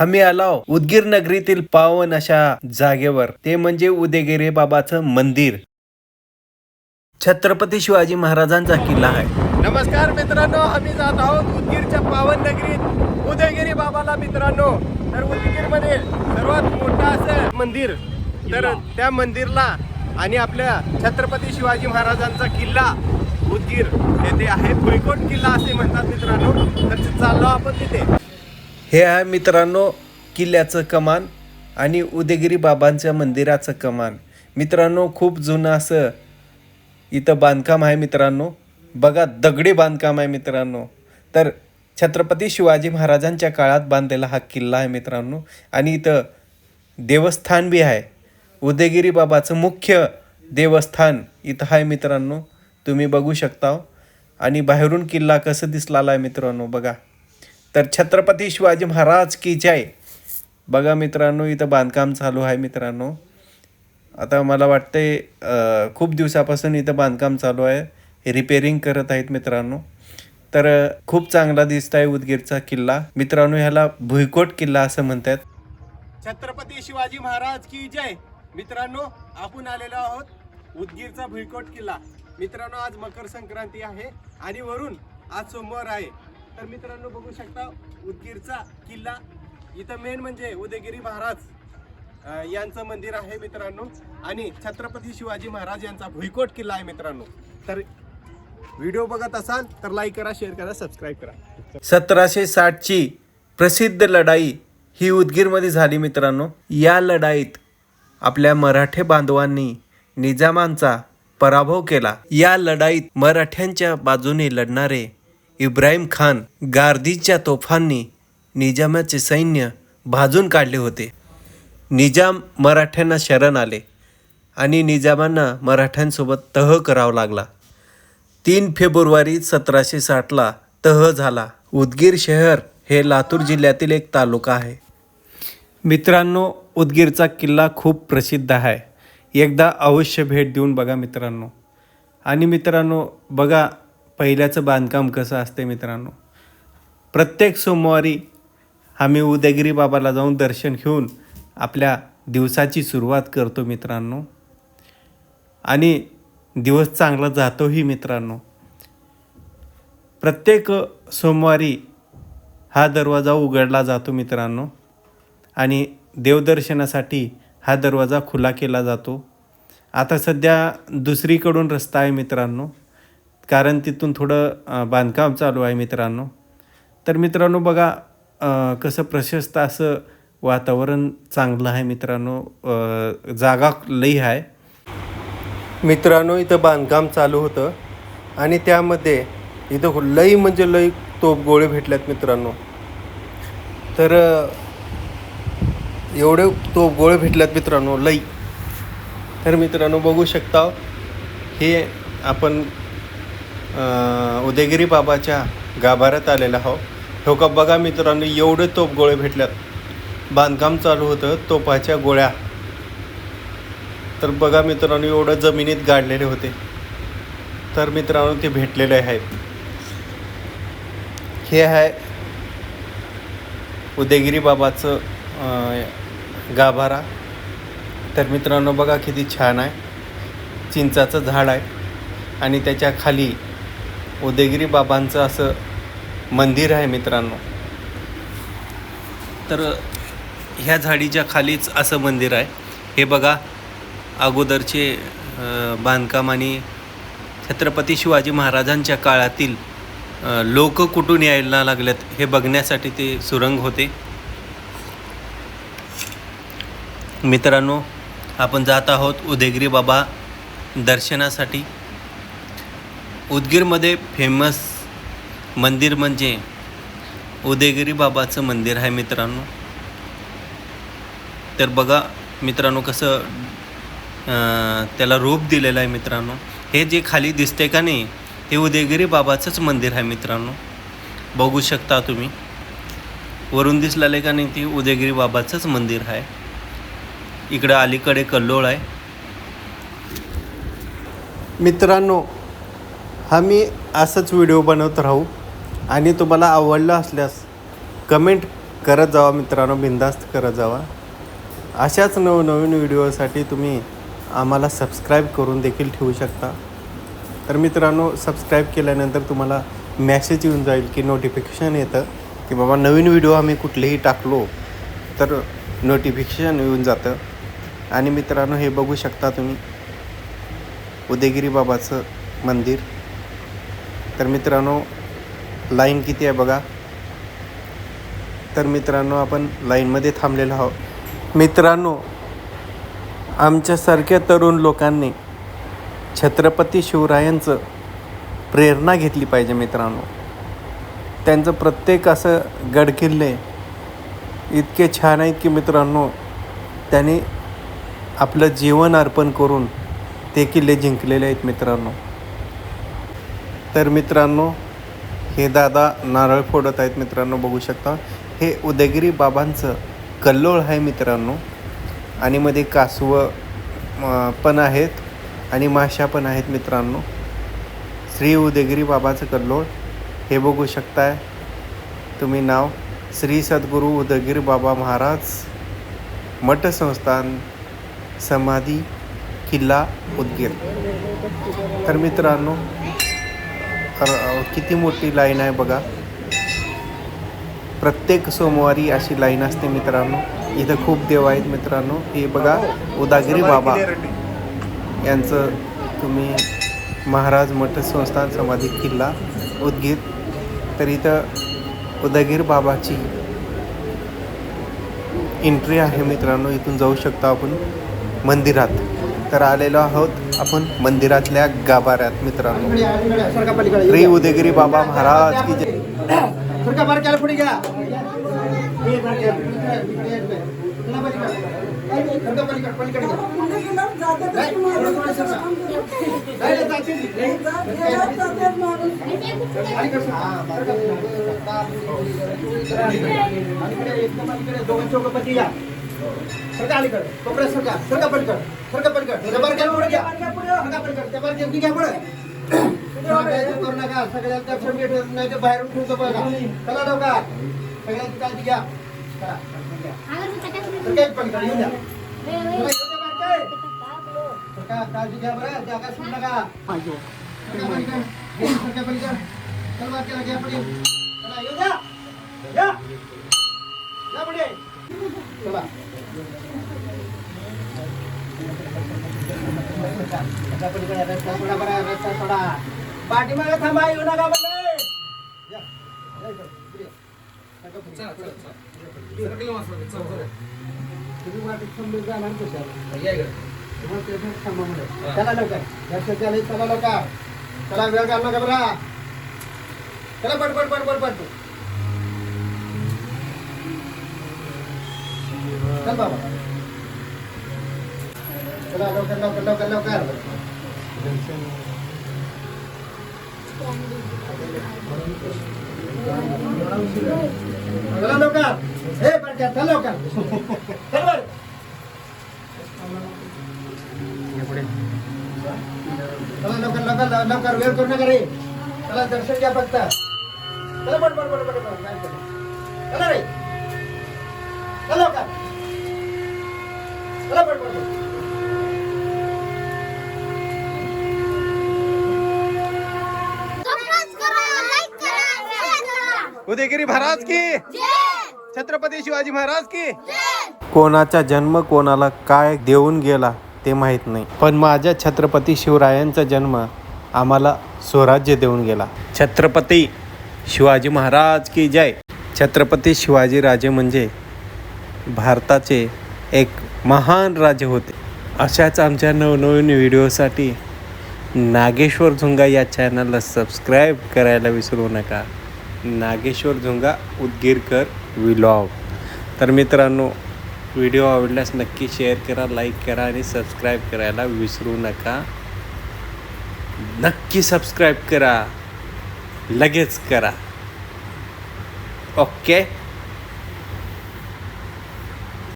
आम्ही आलो उदगीर नगरीतील पावन अशा जागेवर. ते म्हणजे उदयगिरी बाबाचं मंदिर. छत्रपती शिवाजी महाराजांचा किल्ला आहे. नमस्कार मित्रांनो आम्ही जात आहोत उदगीरच्या पावन नगरीत. उदयगिरी बाबाला मित्रांनो तर उदगीरमध्ये सर्वात मोठं असं मंदिर. तर त्या मंदिरला आणि आपल्या छत्रपती शिवाजी महाराजांचा किल्ला उदगीर येथे आहे. भुईकोट किल्ला असे म्हणतात मित्रांनो. तर चाललो आपण तिथे. हे आहे मित्रांनो किल्ल्याचं कमान आणि उदयगिरी बाबांच्या मंदिराचं कमान. मित्रांनो खूप जुनं असं इथं बांधकाम आहे मित्रांनो. बघा दगडी बांधकाम आहे मित्रांनो. तर छत्रपती शिवाजी महाराजांच्या काळात बांधलेला हा किल्ला आहे मित्रांनो. आणि इथं देवस्थान बी आहे. उदयगिरी बाबाचं मुख्य देवस्थान इथं आहे मित्रांनो. तुम्ही बघू शकता आणि बाहेरून किल्ला कसं दिसलाला आहे मित्रांनो बघा. तर छत्रपती शिवाजी महाराज की जय. बघा मित्रांनो इथं बांधकाम चालू आहे मित्रांनो. आता मला वाटते खूप दिवसापासून इथं बांधकाम चालू आहे. रिपेरिंग करत आहेत मित्रांनो. तर खूप चांगला दिसत आहे उदगीरचा किल्ला. मित्रांनो ह्याला भुईकोट किल्ला असं म्हणतात. छत्रपती शिवाजी महाराज की जय. मित्रांनो आपण आलेलो आहोत उदगीरचा भुईकोट किल्ला. मित्रांनो आज मकर संक्रांती आहे आणि वरून आज सोमवार आहे. तर मित्रांनो बघू शकता उदगीरचा किल्ला. इथं मेन म्हणजे उदयगिरी महाराज यांचं मंदिर आहे मित्रांनो. आणि छत्रपती शिवाजी महाराज यांचा भुईकोट किल्ला आहे मित्रांनो. तर व्हिडिओ बघत असाल तर लाईक करा शेअर करा सबस्क्राईब करा. सतराशे साठची प्रसिद्ध लढाई ही उदगीरमध्ये झाली मित्रांनो. या लढाईत आपल्या मराठे बांधवांनी निजामांचा पराभव केला. या लढाईत मराठ्यांच्या बाजूने लढणारे इब्राहिम खान गार्दीच्या तोफांनी निजामाचे सैन्य भाजून काढले होते. निजाम मराठ्यांना शरण आले आणि निजामांना मराठ्यांसोबत तह करावा लागला. तीन फेब्रुवारी सतराशे साठला तह झाला. उदगीर शहर हे लातूर जिल्ह्यातील एक तालुका आहे. मित्रांनो उदगीरचा किल्ला खूप प्रसिद्ध आहे. एकदा अवश्य भेट देऊन बघा मित्रांनो. आणि मित्रांनो बघा पहिल्याचं बांधकाम कसं असते मित्रांनो? प्रत्येक सोमवारी आम्ही उदयगिरी बाबाला जाऊन दर्शन घेऊन आपल्या दिवसाची सुरुवात करतो मित्रांनो. आणि दिवस चांगला जातोही मित्रांनो. प्रत्येक सोमवारी हा दरवाजा उघडला जातो मित्रांनो. आणि देवदर्शनासाठी हा दरवाजा खुला केला जातो. आता सध्या दुसरीकडून रस्ता आहे मित्रांनो. कारण तिथून थोडं बांधकाम चालू आहे मित्रांनो. तर मित्रांनो बघा कसं प्रशस्त असं वातावरण चांगलं आहे मित्रांनो. जागा लई आहे. मित्रांनो इथं बांधकाम चालू होतं आणि त्यामध्ये इथं लई म्हणजे लई तोप गोळे भेटल्यात मित्रांनो. तर एवढे तोप गोळे भेटल्यात मित्रांनो लई. तर मित्रांनो बघू शकता हे आपण उदयगिरी बाबाच्या गाभाऱ्यात आलेला आहोत हो का बघा मित्रांनो एवढे तोप गोळे भेटल्यात. बांधकाम चालू होतं तोपाच्या गोळ्या. तर बघा मित्रांनो एवढं जमिनीत गाडलेले होते. तर मित्रांनो ते भेटलेले आहेत. हे आहे उदयगिरी बाबाचं गाभारा. तर मित्रांनो बघा किती छान आहे. चिंचाचं झाड आहे. आणि त्याच्याखाली उदयगिरी बाबांचं असं मंदिर आहे मित्रांनो. तर ह्या झाडीच्या खालीच असं मंदिर आहे. हे बघा अगोदरचे बांधकाम आणि छत्रपती शिवाजी महाराजांच्या काळातील लोक कुठून यायला लागलेत हे बघण्यासाठी ते सुरंग होते. मित्रांनो आपण जात आहोत उदयगिरी बाबा दर्शनासाठी. उदगीरमध्ये फेमस मंदिर म्हणजे उदयगिरी बाबाचं मंदिर आहे मित्रांनो. तर बघा मित्रांनो कसं त्याला रूप दिलेलं आहे मित्रांनो. हे जे खाली दिसते का नाही हे उदयगिरी बाबाचंच मंदिर आहे मित्रांनो. बघू शकता तुम्ही. वरून दिसलेलं आहे का नाही ते उदयगिरी बाबाचंच मंदिर आहे. इकडं अलीकडे कल्लोळ आहे. मित्रांनो आम्ही असंच व्हिडिओ बनवत राहू. आणि तुम्हाला आवडलं असल्यास कमेंट करत जावा मित्रांनो बिंदास्त करत जावा. अशाच नवनवीन व्हिडिओसाठी तुम्ही आम्हाला सबस्क्राईब करून देखील ठेवू शकता. तर मित्रांनो सबस्क्राईब केल्यानंतर तुम्हाला मॅसेज येऊन जाईल की नोटिफिकेशन येतं की बाबा नवीन व्हिडिओ आम्ही कुठलेही टाकलो तर नोटिफिकेशन येऊन जातं. आणि मित्रांनो हे बघू शकता तुम्ही उदयगिरी बाबाचं मंदिर. तर मित्रांनो लाईन किती आहे बघा. तर मित्रांनो आपण लाईनमध्ये थांबलेलो आहोत. मित्रांनो आमच्यासारख्या तरुण लोकांनी छत्रपती शिवरायांचं प्रेरणा घेतली पाहिजे मित्रांनो. त्यांचं प्रत्येक असं गडकिल्ले इतके छान आहेत की मित्रांनो त्यांनी आपलं जीवन अर्पण करून ते किल्ले जिंकलेले आहेत मित्रांनो. तर मित्रांनो हे दादा नारळ फोडत आहेत मित्रांनो बघू शकता. हे उदयगिरी बाबांचं कल्लोळ आहे मित्रांनो. आणि मध्ये कासवं पण आहेत आणि माशा पण आहेत मित्रांनो. श्री उदयगिरी बाबाचं कल्लोळ. हे बघू शकताय. तुम्ही नाव श्री सद्गुरू उदयगिरी बाबा महाराज मठ संस्थान समाधी किल्ला उदगीर. तर मित्रांनो तर किती मोठी लाईन आहे बघा. प्रत्येक सोमवारी अशी लाईन असते मित्रांनो. इथं खूप देव आहेत मित्रांनो. हे बघा उदागिरी बाबा. यांचं तुम्ही महाराज मठ संस्थान समाधी किल्ला उदगीर. तर इथं उदगीर बाबाची एंट्री आहे मित्रांनो. इथून जाऊ शकतो आपण मंदिरात. तर आलेलो आहोत आपण मंदिरातल्या गाभाऱ्यात मित्रांनो. श्री उदयगिरी बाबा महाराज की जय. सरका सरका पलीकडे, पलीकडे घ्या. नाही, थोडं अलीकडे घ्या. सरका पण कोपऱ्यात सरका. सरका पलीकडे. सरका पलीकडे. त्या बार केला पुढे घ्या. सरका पलीकडे. त्या घ्या घ्या पुढे. करू नका सगळ्यांचं लक्ष नाही तर बाहेरून ठेवतो बघा चला लवकर सगळ्यांची काळजी घ्या चला, घ्या. पण करा, येऊ द्या. चला, काळजी घ्या बरं जागा सोडू नका सरका घ्या ये, सरका पलीकडे. चल बारकाईला घ्या पुढे. चला, येऊ द्या. या. या पुढे. चला. रस्ता रस्ता पाठीमागे थांबा येऊ नका तुम्ही जाणार कशाला? थांबा चला लवकर चला लवकर चला वेळ घाल नका बरा चला पट पट पट पट पट चल बाबा चला लवकर लवकर लवकर लवकर चला लवकर हे बरं चल लवकर चल बरं चला लवकर लवकर लवकर वेळ करू नका रे चला दर्शन घ्या फक्त चला पट पट पट पट पट नाही चला. चला रे चला लवकर चला पट पट पट सबस्क्राईब करा लाईक करा शेअर करा उदयगिरी महाराज की. जय. छत्रपती शिवाजी महाराज की. जय. कोणाचा जन्म कोणाला काय देऊन गेला ते माहीत नाही. पण माझ्या छत्रपती शिवरायांचा जन्म आम्हाला स्वराज्य देऊन गेला. छत्रपती शिवाजी महाराज की जय. छत्रपती शिवाजी राजे म्हणजे भारताचे एक महान राजे होते. अशाच आमच्या नवनवीन व्हिडिओसाठी नागेश्वर झुंगा या चॅनलला सबस्क्राईब करायला विसरू नका. नागेश्वर झुंगा उदगीरकर विलॉग तर मित्रांनो व्हिडिओ आवडल्यास नक्की शेअर करा लाईक करा आणि सबस्क्राईब करायला विसरू नका. नक्की सबस्क्राईब करा. लगेच करा. ओके